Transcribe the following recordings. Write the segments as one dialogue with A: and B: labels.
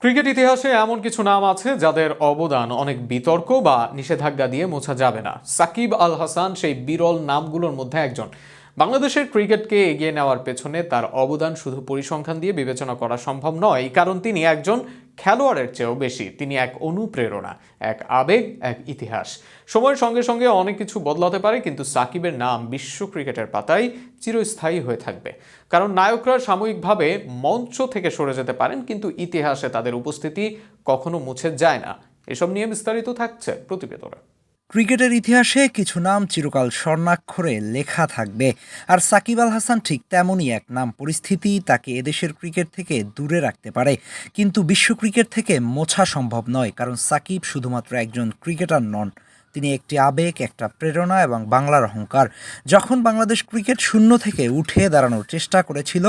A: Cricket ইতিহাসে এমন কিছু নাম আছে যাদের অবদান অনেক বিতর্ক বা নিষেধাজ্ঞা দিয়ে মোছা যাবে না। সাকিব আল হাসান সেই বিরল নামগুলোর মধ্যে একজন। বাংলাদেশের ক্রিকেটকে এগিয়ে নেওয়ার পেছনে তার অবদান শুধু পরিসংখ্যান দিয়ে বিবেচনা করা সম্ভব নয় কারণ তিনি একজন খেলোয়াড়ের চেয়েও বেশি। তিনি এক অনুপ্রেরণা, এক আবেগ, এক ইতিহাস। সময়ের সঙ্গে সঙ্গে অনেক কিছু বদলাতে পারে, কিন্তু সাকিবের নাম বিশ্ব ক্রিকেটের পাতায় চিরস্থায়ী হয়ে থাকবে। কারণ নায়করা সাময়িকভাবে মঞ্চ থেকে সরে যেতে পারেন, কিন্তু ইতিহাসে তাদের উপস্থিতি কখনো মুছে যায় না। এসব নিয়ে বিস্তারিত থাকছে প্রতিবেদনে।
B: ক্রিকেটের ইতিহাসে কিছু নাম চিরকাল স্বর্ণাক্ষরে লেখা থাকবে। আর সাকিব আল হাসান ঠিক তেমনই এক নাম। পরিস্থিতি তাকে এদেশের ক্রিকেট থেকে দূরে রাখতে পারে। কিন্তু বিশ্ব ক্রিকেট থেকে মোছা সম্ভব নয়, কারণ সাকিব শুধুমাত্র একজন ক্রিকেটার নন। তিনি একটি আবেগ, একটা প্রেরণা এবং বাংলার অহংকার। যখন বাংলাদেশ ক্রিকেট শূন্য থেকে উঠে দাঁড়ানোর চেষ্টা করেছিল,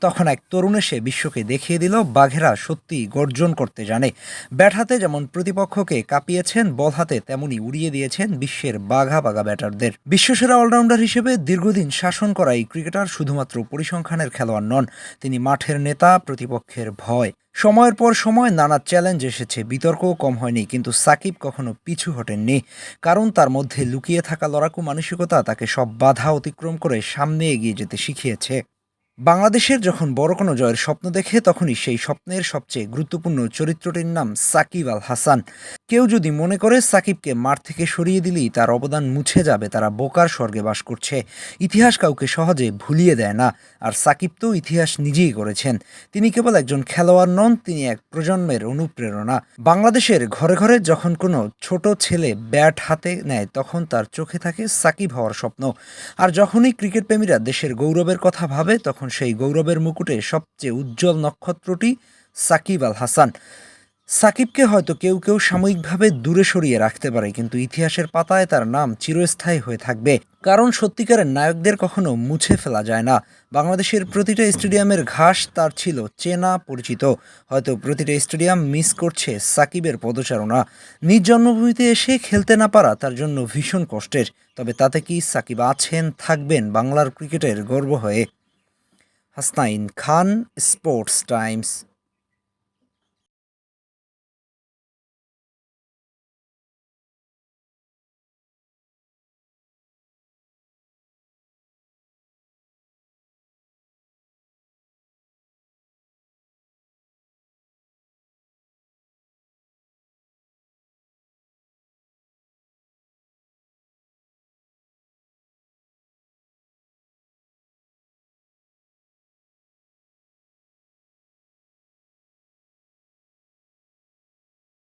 B: তখন এক তরুণ এসে বিশ্বকে দেখিয়ে দিল, বাঘেরা সত্যি গর্জন করতে জানে। ব্যাট হাতে যেমন প্রতিপক্ষকে কাঁপিয়েছেন, বল হাতে তেমনি উড়িয়ে দিয়েছেন বিশ্বের বাঘা বাঘা ব্যাটারদের। বিশ্বসেরা অলরাউন্ডার হিসেবে দীর্ঘদিন শাসন করা এই ক্রিকেটার শুধুমাত্র পরিসংখ্যানের খেলোয়াড় নন, তিনি মাঠের নেতা, প্রতিপক্ষের ভয়। সময়ের পর সময় নানা চ্যালেঞ্জ এসেছে, বিতর্কও কম হয়নি, কিন্তু সাকিব কখনো পিছু হটেননি। কারণ তার মধ্যে লুকিয়ে থাকা লড়াকু মানসিকতা তাকে সব বাধা অতিক্রম করে সামনে এগিয়ে যেতে শিখিয়েছে। বাংলাদেশের যখন বড় কোনো জয়ের স্বপ্ন দেখে, তখনই সেই স্বপ্নের সবচেয়ে গুরুত্বপূর্ণ চরিত্রটির নাম সাকিব আল হাসান। কেউ যদি মনে করে সাকিবকে মাঠ থেকে সরিয়ে দিলেই তার অবদান মুছে যাবে, তারা বোকার স্বর্গে বাস করছে। ইতিহাস কাউকে সহজে ভুলিয়ে দেয় না, আর সাকিব তো ইতিহাস নিজেই করেছেন তিনি কেবল একজন খেলোয়াড় নন, তিনি এক প্রজন্মের অনুপ্রেরণা। বাংলাদেশের ঘরে ঘরে যখন কোনো ছোট ছেলে ব্যাট হাতে নেয়, তখন তার চোখে থাকে সাকিব হওয়ার স্বপ্ন। আর যখনই ক্রিকেট প্রেমীরা দেশের গৌরবের কথা ভাবে, তখন সেই গৌরবের মুকুটে সবচেয়ে উজ্জ্বল নক্ষত্রটি সাকিব আল হাসান। সাকিবকে হয়তো কেউ কেউ সাময়িকভাবে দূরে সরিয়ে রাখতে পারে, কিন্তু ইতিহাসের পাতায় তার নাম চিরস্থায়ী হয়ে থাকবে। কারণ সত্যিকারের নায়কদের কখনো মুছে ফেলা যায় না। বাংলাদেশের প্রতিটা স্টেডিয়ামের ঘাস তার ছিল চেনা পরিচিত। হয়তো প্রতিটা স্টেডিয়াম মিস করছে সাকিবের পদচারণা। নিজ জন্মভূমিতে এসে খেলতে না পারা তার জন্য ভীষণ কষ্টের। তবে তাতে কি সাকিব আছেন, থাকবেন বাংলার ক্রিকেটের গর্ব হয়ে? Hasnain Khan Sports Times.